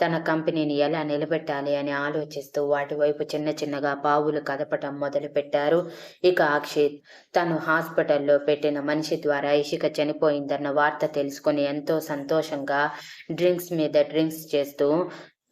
తన కంపెనీని ఎలా నిలబెట్టాలి అని ఆలోచిస్తూ వాటి వైపు చిన్న చిన్నగా పావులు కదపటం మొదలుపెట్టారు. ఇక అక్షిత్ తను హాస్పిటల్లో పెట్టిన మనిషి ద్వారా ఇషిక చనిపోయిందన్న వార్త తెలుసుకుని ఎంతో సంతోషంగా డ్రింక్స్ మీద డ్రింక్స్ చేస్తూ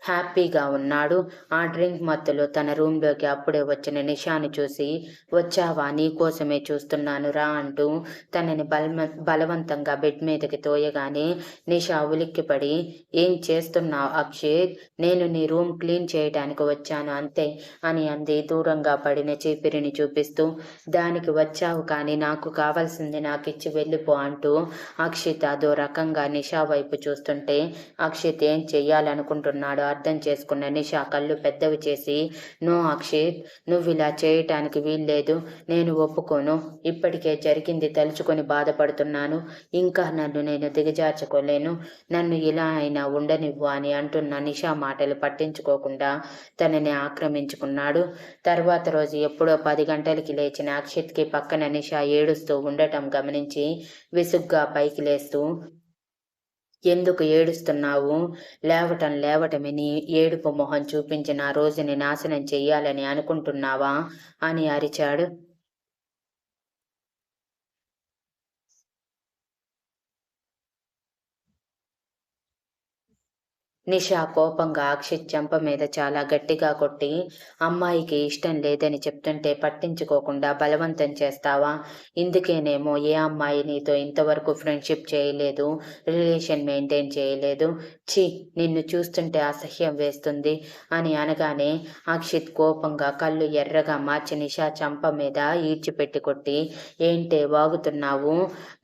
హ్యాపీగా ఉన్నాడు. ఆ డ్రింక్ మత్తులో తన రూమ్లోకి అప్పుడే వచ్చిన నిషాని చూసి వచ్చావా? నీకోసమే చూస్తున్నాను రా అంటూ తనని బలమ బలవంతంగా బెడ్ మీదకి తోయగానే నిషా ఉలిక్కిపడి ఏం చేస్తున్నావు అక్షిత్? నేను నీ రూమ్ క్లీన్ చేయడానికి వచ్చాను అంతే అని అంది దూరంగా పడిన చీపిరిని చూపిస్తూ. దానికి వచ్చావు కానీ నాకు కావాల్సింది నాకు ఇచ్చి వెళ్ళిపో అంటూ అక్షిత్ అదో రకంగా నిషా వైపు చూస్తుంటే అక్షిత్ ఏం చెయ్యాలనుకుంటున్నాడో? అర్థం చేసుకున్న నిషా కళ్ళు పెద్దవి చేసి నో అక్షిత్ నువ్వు ఇలా చేయటానికి వీల్లేదు. నేను ఒప్పుకోను. ఇప్పటికే జరిగింది తలుచుకొని బాధపడుతున్నాను. ఇంకా నన్ను నేను దిగజార్చుకోలేను. నన్ను ఇలా అయినా ఉండనివ్వు అని అంటున్న నిషా మాటలు పట్టించుకోకుండా తనని ఆక్రమించుకున్నాడు. తర్వాత రోజు ఎప్పుడో పది గంటలకి లేచిన అక్షిత్కి పక్కన నిషా ఏడుస్తూ ఉండటం గమనించి విసుగ్గా పైకి లేస్తూ ఎందుకు ఏడుస్తున్నావు? లేవటం లేవటమే ఏడుపు మొహం చూపించిన రోజుని నాశనం చెయ్యాలని అనుకుంటున్నావా? అని అరిచాడు. నిషా కోపంగా అక్షిత్ చెంప మీద చాలా గట్టిగా కొట్టి అమ్మాయికి ఇష్టం లేదని చెప్తుంటే పట్టించుకోకుండా బలవంతం చేస్తావా? ఇందుకేనేమో ఏ అమ్మాయి నీతో ఇంతవరకు ఫ్రెండ్షిప్ చేయలేదు రిలేషన్ మెయింటైన్ చేయలేదు. ఛీ నిన్ను చూస్తుంటే అసహ్యం వేస్తుంది అని అనగానే అక్షిత్ కోపంగా కళ్ళు ఎర్రగా మార్చి నిషా చంప మీద ఈడ్చిపెట్టి కొట్టి ఏంటే వాగుతున్నావు?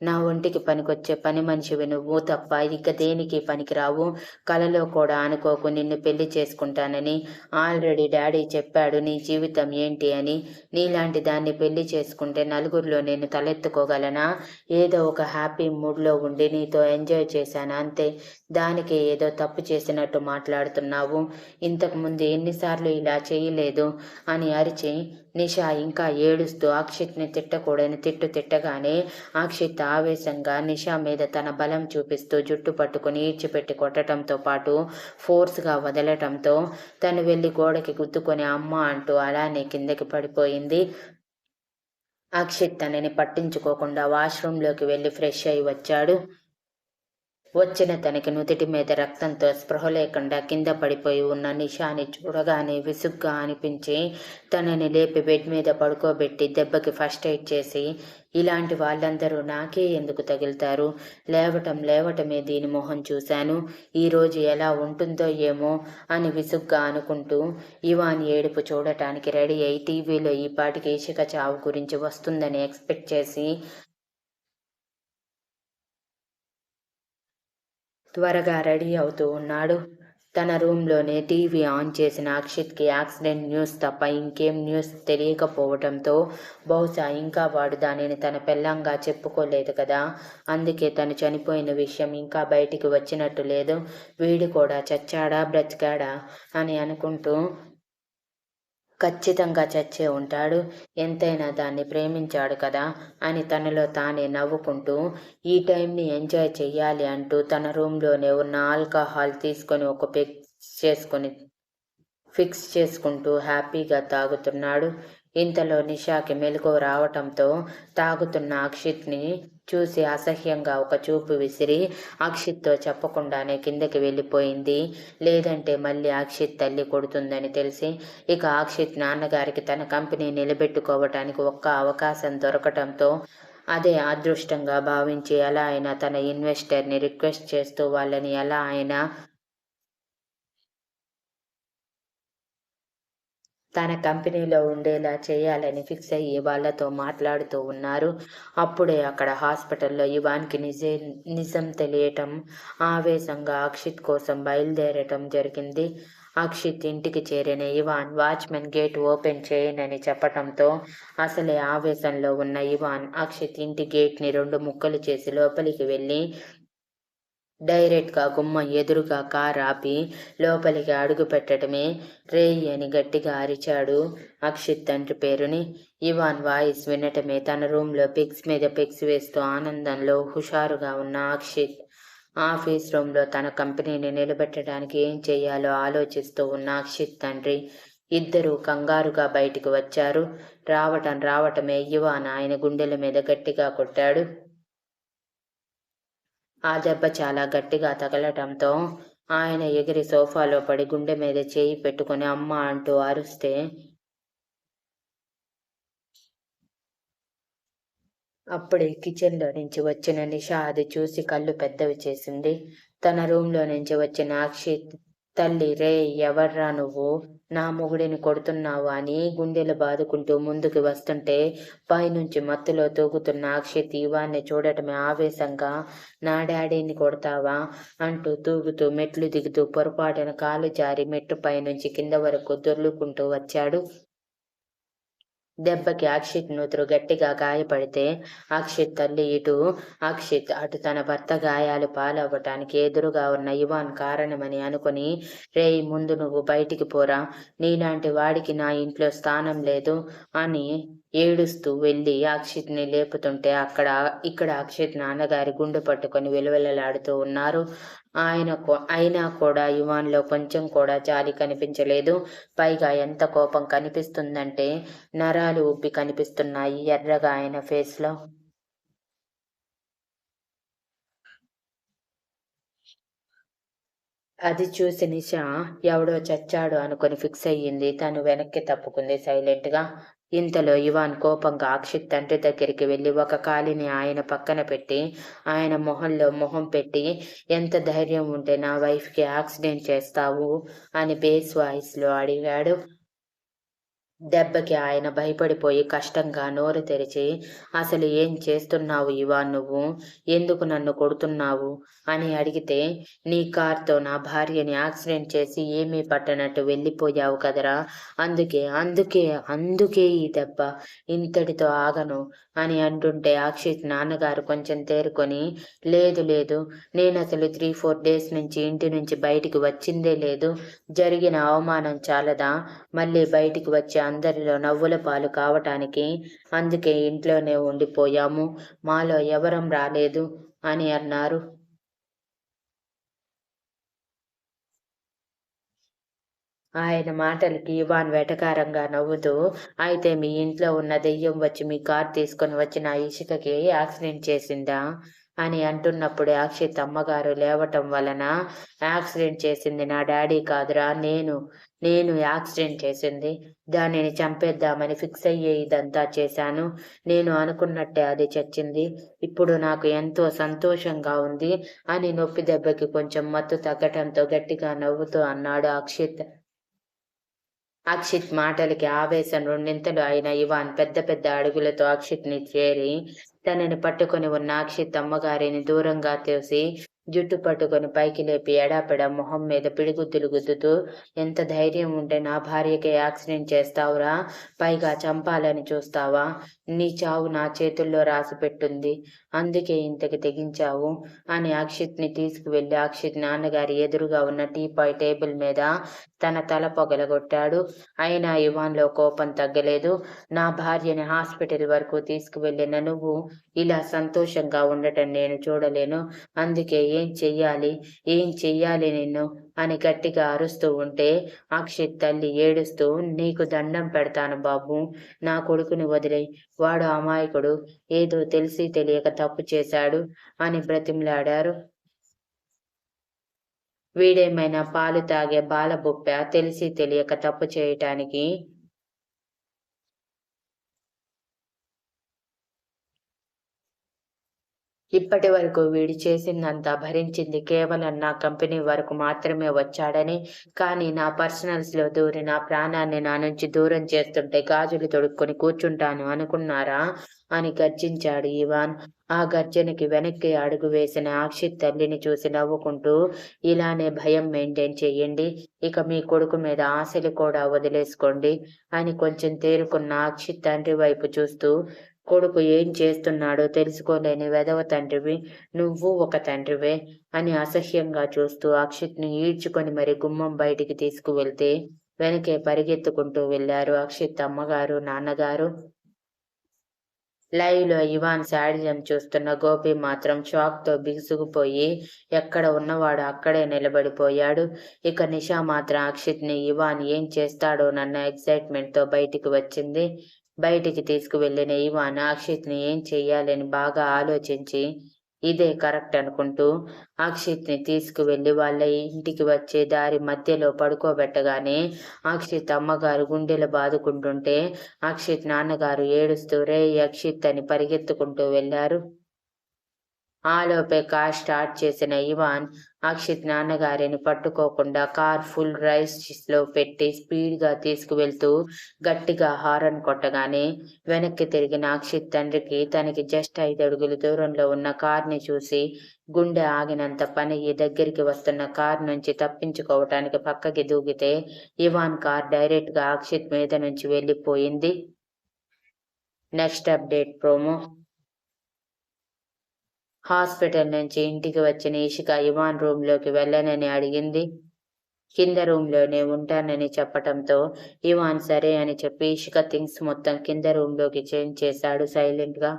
నా ఒంటికి పనికొచ్చే పని మనిషివి నువ్వు తప్ప ఇక దేనికి పనికిరావు? కలలో కూడా అనుకోకు నిన్ను పెళ్ళి చేసుకుంటానని ఆల్రెడీ డాడీ చెప్పాడు నీ జీవితం ఏంటి అని. నీలాంటి దాన్ని పెళ్ళి చేసుకుంటే నలుగురిలో నేను తలెత్తుకోగలనా? ఏదో ఒక హ్యాపీ మూడ్లో ఉండి నీతో ఎంజాయ్ చేశాను? అంతే. దానికి ఏదో తప్పు చేసినట్టు మాట్లాడుతున్నావు. ఇంతకుముందు ఎన్నిసార్లు ఇలా చేయలేదు అని అరిచి నిషా ఇంకా ఏడుస్తూ అక్షిత్ని తిట్టకూడని తిట్టు తిట్టగానే అక్షిత్ ఆవేశంగా నిషా మీద తన బలం చూపిస్తూ జుట్టు పట్టుకుని ఈడ్చిపెట్టి కొట్టడంతో పాటు ఫోర్స్గా వదలటంతో తను వెళ్ళి గోడకి గుద్దుకొని అమ్మ అంటూ అలానే కిందకి పడిపోయింది. అక్షిత్ తనని పట్టించుకోకుండా వాష్రూంలోకి వెళ్ళి ఫ్రెష్ అయి వచ్చాడు. వచ్చిన తనకి నుదిటి మీద రక్తంతో స్పృహ లేకుండా కింద పడిపోయి ఉన్న నిషాని చూడగానే విసుగ్గా అనిపించి తనని లేపి బెడ్ మీద పడుకోబెట్టి దెబ్బకి ఫస్ట్ ఎయిడ్ చేసి ఇలాంటి వాళ్ళందరూ నాకే ఎందుకు తగులుతారు? లేవటం లేవటమే దీని మొహం చూశాను. ఈరోజు ఎలా ఉంటుందో ఏమో అని విసుగ్గా అనుకుంటూ ఇవాన్ ఏడుపు చూడటానికి రెడీ అయి టీవీలో ఈ పాటికి ఇషిక చావు గురించి వస్తుందని ఎక్స్పెక్ట్ చేసి త్వరగా రెడీ అవుతూ ఉన్నాడు. తన రూమ్లోనే టీవీ ఆన్ చేసిన అక్షిత్కి యాక్సిడెంట్ న్యూస్ తప్ప ఇంకేం న్యూస్ తెలియకపోవడంతో బహుశా ఇంకా వాడు దానిని తన పెళ్ళంగా చెప్పుకోలేదు కదా. అందుకే తను చనిపోయిన విషయం ఇంకా బయటికి వచ్చినట్టు లేదు. వీడు కూడా చచ్చాడా బ్రతికాడా అని అనుకుంటూ ఖచ్చితంగా చచ్చే ఉంటాడు. ఎంతైనా దాన్ని ప్రేమించాడు కదా అని తనలో తానే నవ్వుకుంటూ ఈ టైంని ఎంజాయ్ చెయ్యాలి అంటూ తన రూమ్లోనే ఉన్న ఆల్కహాల్ తీసుకొని ఒక ఫిక్స్ చేసుకొని ఫిక్స్ చేసుకుంటూ హ్యాపీగా తాగుతున్నాడు. ఇంతలో నిషాకి మెలకు రావటంతో తాగుతున్న అక్షిత్ని చూసి అసహ్యంగా ఒక చూపు విసిరి అక్షిత్తో చెప్పకుండానే కిందకి వెళ్ళిపోయింది. లేదంటే మళ్ళీ అక్షిత్ తల్లి కొడుతుందని తెలిసి ఇక అక్షిత్ నాన్నగారికి తన కంపెనీ నిలబెట్టుకోవటానికి ఒక్క అవకాశం దొరకటంతో అదే అదృష్టంగా భావించి ఎలా అయినా తన ఇన్వెస్టర్ని రిక్వెస్ట్ చేస్తూ వాళ్ళని ఎలా అయినా తన కంపెనీలో ఉండేలా చేయాలని ఫిక్స్ అయ్యి వాళ్ళతో మాట్లాడుతూ ఉన్నారు. అప్పుడే అక్కడ హాస్పిటల్లో ఇవాన్కి నిజే నిజం తెలియటం ఆవేశంగా అక్షిత్ కోసం బయలుదేరటం జరిగింది. అక్షిత్ ఇంటికి చేరిన ఇవాన్ వాచ్మెన్ గేట్ ఓపెన్ చేయనని చెప్పటంతో అసలే ఆవేశంలో ఉన్న ఇవాన్ అక్షిత్ ఇంటి గేట్ని రెండు ముక్కలు చేసి లోపలికి వెళ్ళి డైరెక్ట్గా గుమ్మం ఎదురుగా కారు ఆపి లోపలికి అడుగు పెట్టడమే రేయ్ అని గట్టిగా అరిచాడు అక్షిత్ తండ్రి పేరుని. ఇవాన్ వాయిస్ వినటమే తన రూమ్లో పిక్స్ మీద పిక్స్ వేస్తూ ఆనందంలో హుషారుగా ఉన్న అక్షిత్. ఆఫీస్ రూమ్లో తన కంపెనీని నిలబెట్టడానికి ఏం చేయాలో ఆలోచిస్తూ ఉన్న అక్షిత్ తండ్రి ఇద్దరూ కంగారుగా బయటికి వచ్చారు. రావటం రావటమే ఇవాన్ ఆయన గుండెల మీద గట్టిగా కొట్టాడు. ఆ దెబ్బ చాలా గట్టిగా తగలటంతో ఆయన ఎగిరి సోఫాలో పడి గుండె మీద చేయి పెట్టుకుని అమ్మ అంటూ అరుస్తే అప్పుడే కిచెన్లో నుంచి వచ్చిన నిషా అది చూసి కళ్ళు పెద్దవి చేసింది. తన రూమ్లో నుంచి వచ్చిన అక్షిత్ తల్లి రే ఎవర్రా నువ్వు? నా మొగుడిని కొడుతున్నావా అని గుండెలు బాదుకుంటూ ముందుకు వస్తుంటే పైనుంచి మత్తులో తూగుతున్న అక్షిత్ ఇవాన్ని చూడటమే ఆవేశంగా నా డాడీని కొడతావా? అంటూ తూగుతూ మెట్లు దిగుతూ పొరపాటున కాలు జారి మెట్టు పైనుంచి కింద వరకు దొర్లుకుంటూ వచ్చాడు దెబ్బకి అక్షిత్ నూతురు గట్టిగా గాయపడితే అక్షిత్ తల్లి ఇటు అక్షిత్ అటు తన భర్త గాయాలు పాలవ్వటానికి ఎదురుగా ఉన్న ఇవాన్ కారణమని అనుకుని రేయ్ ముందు నువ్వు బయటికి పోరా నీలాంటి వాడికి నా ఇంట్లో స్థానం లేదు అని ఏడుస్తూ వెళ్ళి అక్షిత్ని లేపుతుంటే అక్కడ ఇక్కడ అక్షిత్ నాన్నగారి గుండు పట్టుకొని విలువెలలాడుతూ ఉన్నారు. ఆయన అయినా కూడా యువాన్లో కొంచెం కూడా జాలి కనిపించలేదు. పైగా ఎంత కోపం కనిపిస్తుందంటే నరాలు ఉబ్బి కనిపిస్తున్నాయి ఎర్రగా ఆయన ఫేస్లో. అది చూసి నిషా ఎవడో చచ్చాడు అనుకుని ఫిక్స్ అయ్యింది. తను వెనక్కి తప్పుకుంది సైలెంట్గా. ఇంతలో ఇవాన్ కోపంగా అక్షిత్ తండ్రి దగ్గరికి వెళ్ళి ఒక కాలిని ఆయన పక్కన పెట్టి ఆయన మొహంలో మొహం పెట్టి ఎంత ధైర్యం ఉంటే నా వైఫ్కి యాక్సిడెంట్ చేస్తావు? అని బేస్ వాయిస్లో అడిగాడు. దెబ్బకి ఆయన భయపడిపోయి కష్టంగా నోరు తెరిచి అసలు ఏం చేస్తున్నావు ఇవా నువ్వు? ఎందుకు నన్ను కొడుతున్నావు? అని అడిగితే నీ కార్తో నా భార్యని యాక్సిడెంట్ చేసి ఏమీ పట్టనట్టు వెళ్ళిపోయావు కదరా? అందుకే అందుకే అందుకే ఈ దెబ్బ. ఇంతటితో ఆగను అని అంటుంటే అక్షిత్ నాన్నగారు కొంచెం తేరుకొని లేదు లేదు. నేను అసలు త్రీ ఫోర్ డేస్ నుంచి ఇంటి నుంచి బయటికి వచ్చిందే లేదు. జరిగిన అవమానం చాలదా? మళ్ళీ బయటికి వచ్చి అందరిలో నవ్వుల పాలు కావటానికి అందుకే ఇంట్లోనే ఉండిపోయాము. మాలో ఎవరం రాలేదు అని అన్నారు. ఆయన మాటలకి ఇవాన్ వెటకారంగా నవ్వుతూ అయితే మీ ఇంట్లో ఉన్న దెయ్యం వచ్చి మీ కార్ తీసుకొని వచ్చిన ఇసుకకి యాక్సిడెంట్ చేసిందా? అని అంటున్నప్పుడే అక్షిత్ అమ్మగారు లేవటం వలన యాక్సిడెంట్ చేసింది. నా డాడీ కాదురా నేను నేను యాక్సిడెంట్ చేసింది. దానిని చంపేద్దామని ఫిక్స్ అయ్యే ఇదంతా చేశాను. నేను అనుకున్నట్టే అది చచ్చింది. ఇప్పుడు నాకు ఎంతో సంతోషంగా ఉంది అని నొప్పి దెబ్బకి కొంచెం మత్తు తగ్గటంతో గట్టిగా నవ్వుతూ అన్నాడు అక్షిత్. అక్షిత్ మాటలకి ఆవేశం రెండింతలు అయిన ఇవాన్ పెద్ద పెద్ద అడుగులతో అక్షిత్ని చేరి తనని పట్టుకొని ఉన్న అక్షిత్ అమ్మగారిని దూరంగా తోసి జుట్టు పట్టుకొని పైకి లేపి ఎడాపెడ మొహం మీద పిడిగుద్దులు గుద్దుతూ ఎంత ధైర్యం ఉంటే నా భార్యకి యాక్సిడెంట్ చేస్తావురా? పైగా చంపాలని చూస్తావా? నీ చావు నా చేతుల్లో రాసి పెట్టుంది. అందుకే ఇంతకి తెగించావు అని అక్షిత్ని తీసుకువెళ్ళి అక్షిత్ నాన్నగారి ఎదురుగా ఉన్న టీపాయ్ టేబుల్ మీద తన తల పొగలగొట్టాడు. అయినా ఇవాన్లో కోపం తగ్గలేదు. నా భార్యని హాస్పిటల్ వరకు తీసుకువెళ్ళిన నువ్వు ఇలా సంతోషంగా ఉండటం నేను చూడలేను. అందుకే చెయ్యాలి? ఏం చెయ్యాలి నిన్ను? అని గట్టిగా అరుస్తూ ఉంటే అక్షిత్ తల్లి ఏడుస్తూ నీకు దండం పెడతాను బాబు నా కొడుకుని వదిలే వాడు అమాయకుడు. ఏదో తెలిసి తెలియక తప్పు చేశాడు అని బ్రతిమలాడారు. వీడేమైనా పాలు తాగే బాలబుప్ప తెలిసి తెలియక తప్పు చేయటానికి ఇప్పటి వరకు వీడు చేసిందంతా భరించింది కేవలం నా కంపెనీ వరకు మాత్రమే వచ్చాడని కానీ నా పర్సనల్స్లో దూరి నా ప్రాణాన్ని నా నుంచి దూరం చేస్తుంటే గాజులు తొడుక్కొని కూర్చుంటాను అనుకున్నారా? అని గర్జించాడు ఇవాన్. ఆ గర్జనకి వెనక్కి అడుగు వేసిన అక్షిత్ తల్లిని చూసి నవ్వుకుంటూ ఇలానే భయం మెయింటైన్ చేయండి ఇక మీ కొడుకు మీద ఆశలు కూడా వదిలేసుకోండి అని కొంచెం తేరుకున్న అక్షిత్ తండ్రి వైపు చూస్తూ కొడుకు ఏం చేస్తున్నాడో తెలుసుకోలేని వెదవ తండ్రివి నువ్వు ఒక తండ్రివే అని అసహ్యంగా చూస్తూ అక్షిత్ను ఈడ్చుకొని మరి గుమ్మం బయటికి తీసుకువెళ్తే వెనకే పరిగెత్తుకుంటూ వెళ్ళారు అక్షిత్ అమ్మగారు నాన్నగారు. లైవ్లో ఇవాన్ శాడిజం చూస్తున్న గోపి మాత్రం షాక్తో బిగుసుకుపోయి ఎక్కడ ఉన్నవాడు అక్కడే నిలబడిపోయాడు. ఇక నిషా మాత్రం అక్షిత్ని ఇవాన్ ఏం చేస్తాడోనన్న ఎక్సైట్మెంట్తో బయటికి వచ్చింది. బయటికి తీసుకువెళ్ళిన ఇవాన్ అక్షిత్ని ఏం చెయ్యాలని బాగా ఆలోచించి ఇదే కరెక్ట్ అనుకుంటూ అక్షిత్ని తీసుకువెళ్ళి తీసుకువెళ్ళి వాళ్ళ ఇంటికి వచ్చే దారి మధ్యలో పడుకోబెట్టగానే అక్షిత్ అమ్మగారు గుండెలు బాదుకుంటుంటే అక్షిత్ నాన్నగారు ఏడుస్తూ రే అక్షిత్ అని పరిగెత్తుకుంటూ వెళ్ళారు ఆలోపే కార్ స్టార్ట్ చేసిన ఇవాన్ అక్షిత్ నాన్నగారిని పట్టుకోకుండా కార్ ఫుల్ రైస్లో పెట్టి స్పీడ్గా తీసుకువెళ్తూ గట్టిగా హారన్ కొట్టగానే వెనక్కి తిరిగిన అక్షిత్ తండ్రికి తనకి జస్ట్ ఐదు అడుగుల దూరంలో ఉన్న కార్ని చూసి గుండె ఆగినంత పని ఈ దగ్గరికి వస్తున్న కార్ నుంచి తప్పించుకోవటానికి పక్కకి దూకితే ఇవాన్ కార్ డైరెక్ట్గా అక్షిత్ మీద నుంచి వెళ్ళిపోయింది. Next update promo. హాస్పిటల్ నుంచి ఇంటికి వచ్చిన ఇషిక ఇవాన్ రూమ్లోకి వెళ్ళనని అడిగింది. కింద రూమ్లోనే ఉంటానని చెప్పటంతో ఇవాన్ సరే అని చెప్పి ఇషిక థింగ్స్ మొత్తం కింద రూమ్లోకి చేంజ్ చేశాడు సైలెంట్గా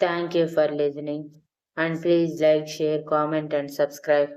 thank you for listening and please like share comment and subscribe.